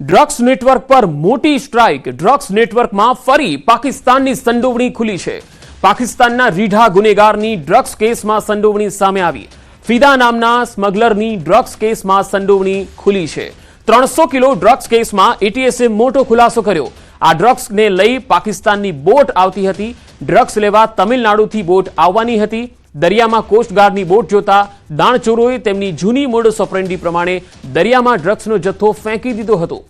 Drugs network પર મોટી strike. Drugs નેટવર્કમાં ફરી પાકિસ્તાનની સંડોવણી ખુલી છે. પાકિસ્તાનના રીઢા ગુનેગારની ડ્રગ્સ કેસમાં સંડોવણી સામે આવી. ફિદા નામના સ્મગલરની ડ્રગ્સ કેસમાં સંડોવણી ખુલી છે. ત્રણસો કિલો ડ્રગ્સ કેસમાં એટીએસે મોટો ખુલાસો કર્યો. આ ડ્રગ્સને લઈ પાકિસ્તાનની બોટ આવતી હતી. ડ્રગ્સ લેવા તમિલનાડુથી બોટ આવવાની હતી. દરિયામાં કોસ્ટગાર્ડની બોટ જોતા દાણચોરોએ તેમની જૂની મોડસ ઓપરેન્ડી પ્રમાણે દરિયામાં ડ્રગ્સનો જથ્થો ફેંકી દીધો હતો.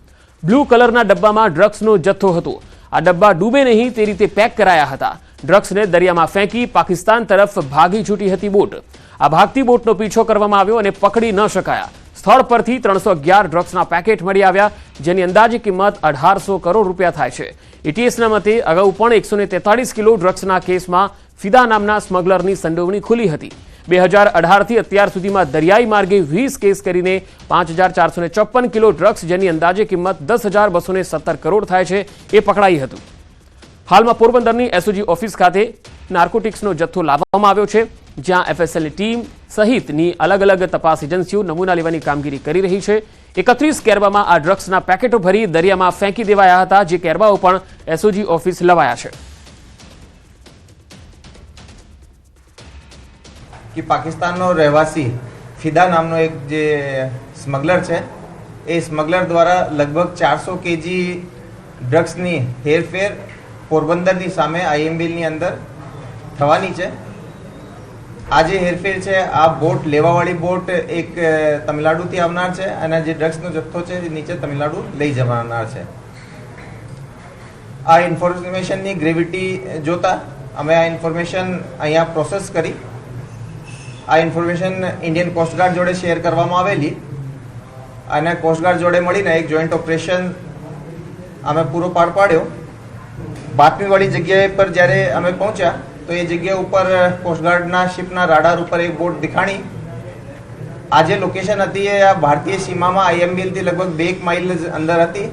બ્લુ કલરના ડબ્બામાં ડ્રગ્સનો જથ્થો હતો. આ ડબ્બા ડૂબે નહીં તે રીતે પેક કરાયા હતા. ડ્રગ્સને દરિયામાં ફેંકી પાકિસ્તાન તરફ ભાગી છૂટી હતી બોટ. આ ભાગતી બોટનો પીછો કરવામાં આવ્યો અને પકડી ન શકાયા. સ્થળ પરથી ત્રણસો અગિયાર ડ્રગ્સના પેકેટ મળી આવ્યા, જેની અંદાજે કિંમત અઢારસો કરોડ રૂપિયા થાય છે. એટીએસના મતે, અગાઉ પણ એકસો કિલો ડ્રગ્સના કેસમાં ફિદા નામના સ્મગલરની સંડોવણી ખુલી હતી. બે હજાર અઢારથી અત્યાર સુધીમાં દરિયાઈ માર્ગે વીસ કેસ કરીને પાંચ હજાર ચારસો ચોપન કિલો ડ્રગ્સ, જેની અંદાજે કિંમત દસ હજાર બસો સત્તર કરોડ થાય છે, એ પકડાઈ હતું. હાલમાં પોરબંદરની એસઓજી ઓફિસ ખાતે નાર્કોટિક્સનો જથ્થો લાવવામાં આવ્યો છે, જ્યાં એફએસએલની ટીમ સહિતની અલગ અલગ તપાસ એજન્સીઓ નમૂના લેવાની કામગીરી કરી રહી છે. એકત્રીસ કેરબામાં આ ડ્રગ્સના પેકેટો ભરી દરિયામાં ફેંકી દેવાયા હતા, જે કેરબાઓ પણ એસઓજી ઓફિસ લવાયા છે. કે પાકિસ્તાનનો રહેવાસી ફિદા નામનો એક જે સ્મગલર છે, એ સ્મગલર દ્વારા લગભગ ચારસો કેજી ડ્રગ્સની હેરફેર પોરબંદરની સામે આઈએમબીલની અંદર થવાની છે. આ જે હેરફેર છે, આ બોટ, લેવાવાળી બોટ એક તમિલનાડુથી આવનાર છે અને જે ડ્રગ્સનો જથ્થો છે, એ નીચે તમિલનાડુ લઈ જવાનાર છે. આ ઇન્ફોર્મેશનની ગ્રેવિટી જોતા અમે આ ઇન્ફોર્મેશન અહીંયા પ્રોસેસ કરી. આ ઇન્ફોર્મેશન ઇન્ડિયન કોસ્ટગાર્ડ જોડે શેર કરવામાં આવેલી અને કોસ્ટગાર્ડ જોડે મળીને એક જોઈન્ટ ઓપરેશન અમે પૂરો પાડ પાડ્યો. બાતમીવાળી જગ્યાએ પર જ્યારે અમે પહોંચ્યા, તો એ જગ્યા ઉપર કોસ્ટગાર્ડના શિપના રાડાર ઉપર એક બોટ દેખાણી. આ જે લોકેશન હતી એ આ ભારતીય સીમામાં આઈએમબીલથી લગભગ બે એક માઇલ અંદર હતી.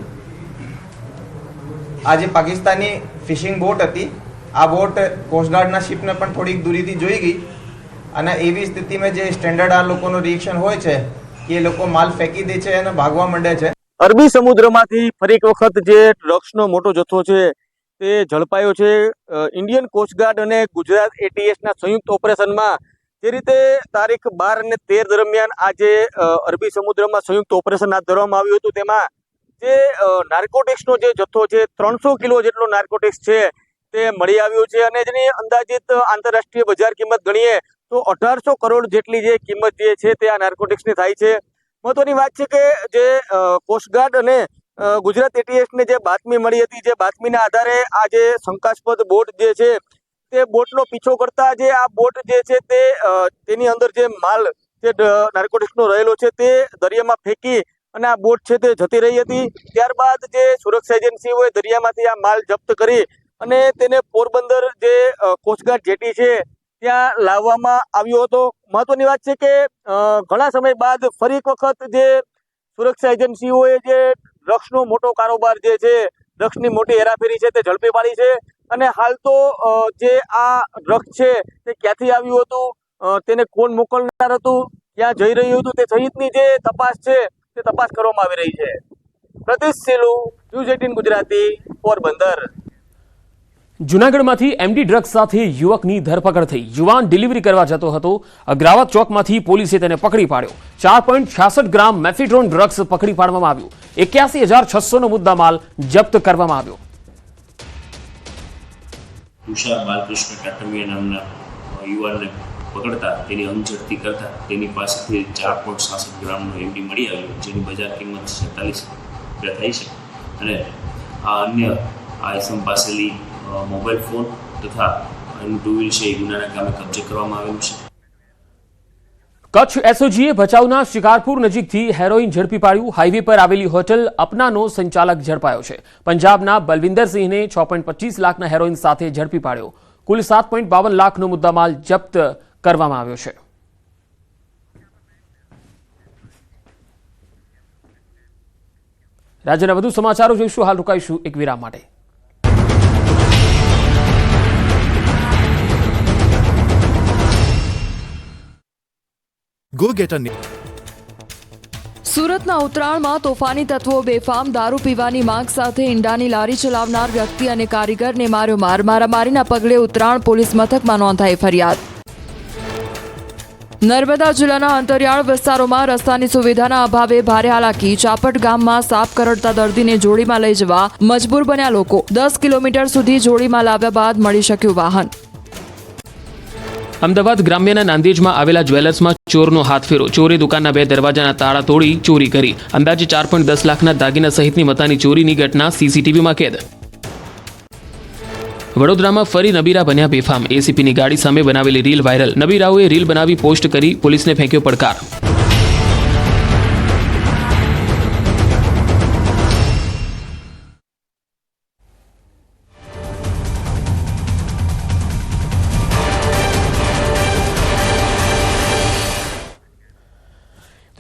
આ જે પાકિસ્તાની ફિશિંગ બોટ હતી. આ બોટ કોસ્ટગાર્ડના શિપને પણ થોડીક દૂરીથી જોઈ ગઈ. અને એવી સ્થિતિમાં જે સ્ટેન્ડર્ડ આ લોકોનું રિએક્શન હોય છે, કે એ લોકો માલ ફેંકી દે છે અને ભાગવા માંડે છે. અરબી સમુદ્રમાંથી ફરી એક વખત જે ડ્રગ્સનો મોટો જથ્થો છે, તે ઝડપાયો છે. ઇન્ડિયન કોસ્ટગાર્ડ અને ગુજરાત એટીએસના સંયુક્ત ઓપરેશનમાં જે રીતે તારીખ બાર અને તેર દરમિયાન આ જે અરબી સમુદ્રમાં સંયુક્ત ઓપરેશન હાથ ધરવામાં આવ્યું હતું, તેમાં જે નાર્કોટિક્સનો જે જથ્થો છે, ત્રણસો કિલો જેટલો નાર્કોટિક્સ છે, તે મળી આવ્યો છે. અને જેની અંદાજિત આંતરરાષ્ટ્રીય બજાર કિંમત ગણીએ તો અઢારસો કરોડ જેટલી જે કિંમત જે છે તે આ નાર્કોટિક્સની થાય છે. મહત્વની વાત છે કે જે કોસ્ટગાર્ડ અને ગુજરાત એટીએસને જે બાતમી મળી હતી, જે બાતમીના આધારે આ જે શંકાસ્પદ બોટ જે છે, તે બોટનો પીછો કરતા જે આ બોટ જે છે તે તેની અંદર જે માલ જે નાર્કોટિક્સનો રહેલો છે તે દરિયામાં ફેંકી અને આ બોટ છે તે જતી રહી હતી. ત્યારબાદ જે સુરક્ષા એજન્સીઓએ દરિયામાંથી આ માલ જપ્ત કરી અને તેને પોરબંદર જે કોસ્ટગાર્ડ જેટી છે ત્યાં લાવવામાં આવ્યો હતો. મહત્વની વાત છે કે ઘણા સમય બાદ ફરી એક વખત જે સુરક્ષા એજન્સીઓએ જે ડ્રગ્સનો મોટો કારોબાર જે છે, ડ્રગ્સની મોટી હેરાફેરી છે તે ઝડપી પાડી છે. અને હાલ તો જે આ ડ્રગ્સ છે તે ક્યાંથી આવ્યું હતું તેને કોણ મોકલનાર હતું, ક્યાં જઈ રહ્યું હતું તે સહિતની જે તપાસ છે તે તપાસ કરવામાં આવી રહી છે. પ્રતિશ સેલુ, ન્યૂઝ એટીન ગુજરાતી, પોરબંદર. જુનાગઢમાંથી એમડી ડ્રગ્સ સાથે યુવકની ધરપકડ થઈ. યુવાન ડિલિવરી કરવા જતો હતો. અગ્રાવત ચોકમાંથી પોલીસે તેને પકડી પાડ્યો. ચાર પોઈન્ટ છાસઠ ગ્રામ મેફિડ્રોન ડ્રગ્સ પકડી પાડવામાં આવ્યું. એક્યાસી હજાર છસોનો મુદ્દામાલ જપ્ત કરવામાં આવ્યો. તુષાર બાલકૃષ્ણ કાટમિયા નામના યુવાનને પકડતા તેની અંજડતી કરતા તેની પાસેથી ચાર પોઈન્ટ છાસઠ ગ્રામનો એમડી મળી આવ્યો જેની બજાર કિંમત છેતાલીસ રૂપિયા થઈ છે. અને આ અન્ય આ અ, મોબાઈલ ફોન તથા કચ્છ એસઓજીએ ભચાઉના શિકારપુર નજીકથી હેરોઇન ઝડપી પાડ્યું. હાઈવે પર આવેલી હોટલ અપનાનો સંચાલક ઝડપાયો છે. પંજાબના બલવિંદરસિંહને છ પોઈન્ટ પચીસ લાખના હેરોઇન સાથે ઝડપી પાડ્યો. કુલ સાત પોઈન્ટ બાવન લાખનો મુદ્દામાલ જપ્ત કરવામાં આવ્યો છે. રાજ્યના વધુ સમાચારો જોઈશું. હાલ રોકાઈશું એક વિરામ માટે. Get a સુરતના ઉત્તરાયણમાં તોફાની તત્વો, બેફામ, દારૂ પીવાની માંગ સાથે ઈંડાની લારી ચલાવનાર વ્યક્તિ અને કારીગરને માર્યો માર. મારામારીના પગલે ઉત્તરાયણ પોલીસ મથકમાં નોંધાઈ ફરિયાદ. નર્મદા જિલ્લાના અંતરિયાળ વિસ્તારોમાં રસ્તાની સુવિધાના અભાવે ભારે હાલાકી. ચાપટ ગામમાં સાપ કરડતા દર્દીને જોડીમાં લઈ જવા મજબૂર બન્યા લોકો. દસ કિલોમીટર સુધી જોડીમાં લાવ્યા બાદ મળી શક્યું વાહન. અમદાવાદ ગ્રામ્યના નાંદેજમાં આવેલા જ્વેલર્સમાં ચોરનો હાથફેરો ચોરે દુકાનના બે દરવાજાના તાળા તોડી ચોરી કરી. અંદાજે ચાર પોઈન્ટ દસ લાખના દાગીના સહિતની મતાની ચોરીની ઘટના સીસીટીવીમાં કેદ. વડોદરામાં ફરી નબીરા બન્યા બેફામ. એસીપીની ગાડી સામે બનાવેલી રીલ વાયરલ. નબીરાઓએ રીલ બનાવી પોસ્ટ કરી પોલીસને ફેંક્યો પડકાર.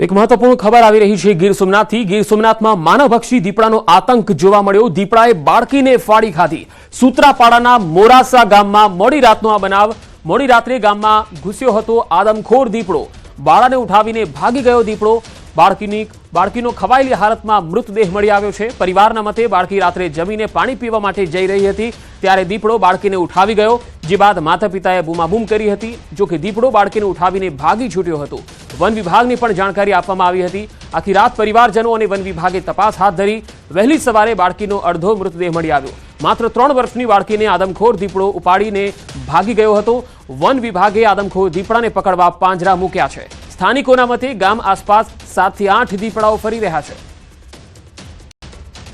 એક મહત્વપૂર્ણ ખબર આવી રહી છે ગીર સોમનાથથી. ગીર સોમનાથમાં માનવભક્ષી દીપડાનો આતંક જોવા મળ્યો. દીપડાએ બાળકીને ફાડી ખાધી. સૂત્રાપાડાના મોરાસા ગામમાં મોડી રાતનો આ બનાવ. મોડી રાત્રે ગામમાં ઘૂસ્યો હતો આદમખોર દીપડો. બાળાને ઉઠાવીને ભાગી ગયો દીપડો. બાળકીની બાળકીનો ખવાયેલી હાલતમાં મૃતદેહ મળી આવ્યો છે. પરિવારના મતે બાળકી રાત્રે જમીને પાણી પીવા માટે જઈ રહી હતી, ત્યારે દીપડો બાળકીને ઉઠાવી ગયો, જે બાદ માતા પિતાએ બૂમાબૂમ કરી હતી, જો કે દીપડો બાળકીને ઉઠાવીને ભાગી છૂટ્યો હતો. વન વિભાગની પણ જાણકારી આપવામાં આવી હતી. આખી રાત પરિવારજનો અને વન વિભાગે તપાસ હાથ ધરી, વહેલી સવારે બાળકીનો અડધો મૃતદેહ મળી આવ્યો. માત્ર ત્રણ વર્ષની બાળકીને આદમખોર દીપડો ઉપાડીને ભાગી ગયો હતો. વન વિભાગે આદમખોર દીપડાને પકડવા પાંજરા મૂક્યા છે. સ્થાનિકોના મતે ગામ આસપાસ સાતથી આઠ દીપડાઓ ફરી રહ્યા છે.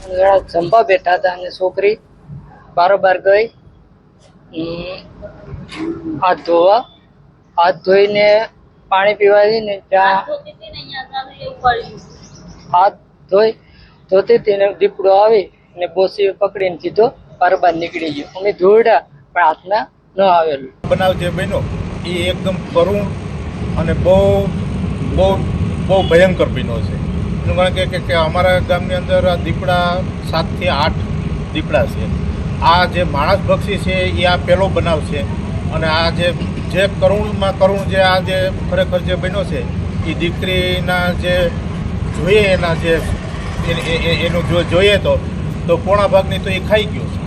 જણા જમવા બેઠા હતા અને છોકરી બારોબાર ગઈ. હાથ ધોવા. હાથ ધોઈને પાણી પીવા ને ત્યાં હાથ ધોઈ ધોતી તેને દીપડો આવી ને બોસી પકડીને સીધો બારોબાર નીકળી ગયો. અમે દોડ્યા પણ હાથમાં ન આવેલું. બનાવ જે બન્યો એ એકદમ કરુણ અને બહુ બહુ બહુ ભયંકર ભીનો છે. એનું કારણ કે- કે અમારા ગામની અંદર દીપડા સાતથી આઠ દીપડા છે. આ જે માણસ ભક્ષી છે, એ આ પહેલો બનાવ છે. અને આ જે જે કરુણમાં કરુણ જે આ જે ખરેખર જે બન્યો છે, એ દીકરીના જે જોઈએ એના જે એનું જો જોઈએ તો તો પોણા ભાગની તો એ ખાઈ ગયો છે.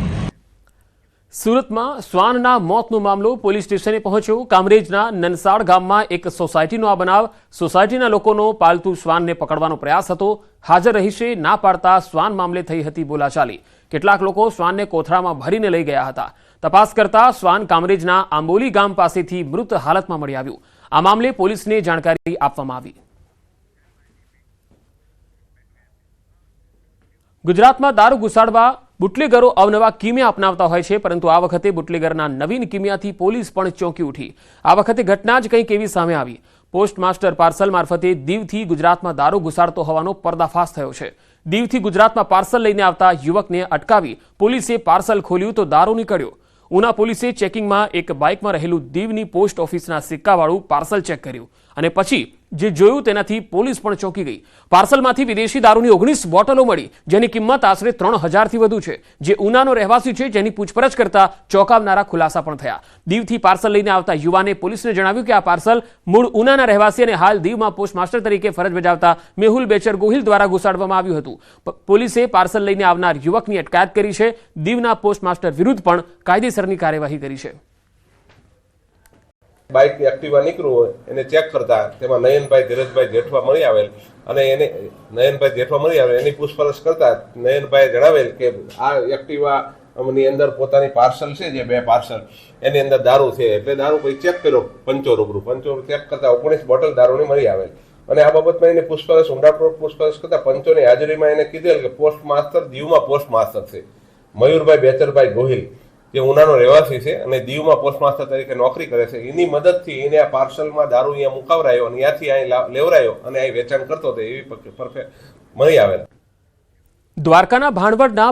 સુરતમાં શ્વાનના મોતનો મામલો પોલીસ સ્ટેશને પહોંચ્યો. કામરેજના નનસાડ ગામમાં એક સોસાયટીનો આ બનાવ. સોસાયટીના લોકોનો પાલતુ શ્વાનને પકડવાનો પ્રયાસ હતો. હાજર રહીશે ના પાડતા શ્વાન મામલે થઈ હતી બોલાચાલી. કેટલાક લોકો શ્વાનને કોથળામાં ભરીને લઈ ગયા હતા. તપાસ કરતા શ્વાન કામરેજના આંબોલી ગામ પાસેથી મૃત હાલતમાં મળી આવ્યું. આ મામલે પોલીસને જાણકારી આપવામાં આવી. ગુજરાતમાં દારૂ ઘુસાડવા બુટલેગરો અવનવા કિમિયા અપનાવતા હોય છે, પરંતુ આ વખતે બુટલેગરના નવીન કિમિયાથી પોલીસ પણ ચોંકી ઉઠી. આ વખતે ઘટના જ કંઈક એવી સામે આવી. પોસ્ટ માસ્ટર પાર્સલ મારફતે દીવથી ગુજરાતમાં દારૂ ઘુસાડતો હોવાનો પર્દાફાશ થયો છે. દીવથી ગુજરાતમાં પાર્સલ લઈને આવતા યુવકને અટકાવી પોલીસે પાર્સલ ખોલ્યું તો દારૂ નીકળ્યો. ઉના પોલીસે ચેકિંગમાં એક બાઇકમાં રહેલું દીવની પોસ્ટ ઓફિસના સિક્કાવાળું પાર્સલ ચેક કર્યું અને પછી જે જોયું તેનાથી પોલીસ પણ ચોંકી ગઈ. પાર્સલમાંથી વિદેશી દારૂની ઓગણીસ બોટલો મળી, જેની કિંમત આશરે ત્રણ હજારથી વધુ છે. જે ઉનાનો રહેવાસી છે, જેની પૂછપરછ કરતા ચોંકાવનારા ખુલાસા પણ થયા. દીવથી પાર્સલ લઈને આવતા યુવાને પોલીસને જણાવ્યું કે આ પાર્સલ મૂળ ઉનાના રહેવાસી અને હાલ દીવમાં પોસ્ટમાસ્ટર તરીકે ફરજ બજાવતા મેહુલ બેચર ગોહિલ દ્વારા ઘુસાડવામાં આવ્યું હતું. પોલીસે પાર્સલ લઈને આવનાર યુવકની અટકાયત કરી છે. દીવના પોસ્ટમાસ્ટર વિરુદ્ધ પણ કાયદેસરની કાર્યવાહી કરી છે. બાઇક એક્ટિવા નીકળ્યું હોય, એને ચેક કરતા તેમાં નયનભાઈ ધીરજભાઈ જેઠવા મળી આવેલ. અને એને, નયનભાઈ જેઠવા મળી આવેલ, એની પૂછપરછ કરતા નયનભાઈ જણાવેલ કે આ એક્ટિવા ની અંદર પોતાની પાર્સલ છે જે બે પાર્સલ એની અંદર દારૂ છે. એટલે દારૂ પછી ચેક કર્યો, પંચો રૂબરૂ. પંચો ચેક કરતા ઓગણીસ બોટલ દારૂની મળી આવેલ. અને આ બાબતમાં એને પૂછપરછ, ઊંડાણપૂર્વક પૂછપરછ કરતા પંચોની હાજરીમાં એને કીધેલ કે પોસ્ટ માસ્ટર દીવમાં પોસ્ટ માસ્ટર છે. મયુરભાઈ બેચરભાઈ ગોહિલ. જે ઉનાનો રહેવાસી છે અને દીવમાં પોસ્ટ માસ્ટર તરીકે નોકરી કરે છે. એની મદદથી એને આ પાર્સલમાં દારૂ અહીંયા મુકાવરાયો અને ત્યાંથી અહીં લેવરાયો અને અહીં વેચાણ કરતો હતો. એવી પરફેક્ટ મળી આવે દ્વારકાના ભાણવડના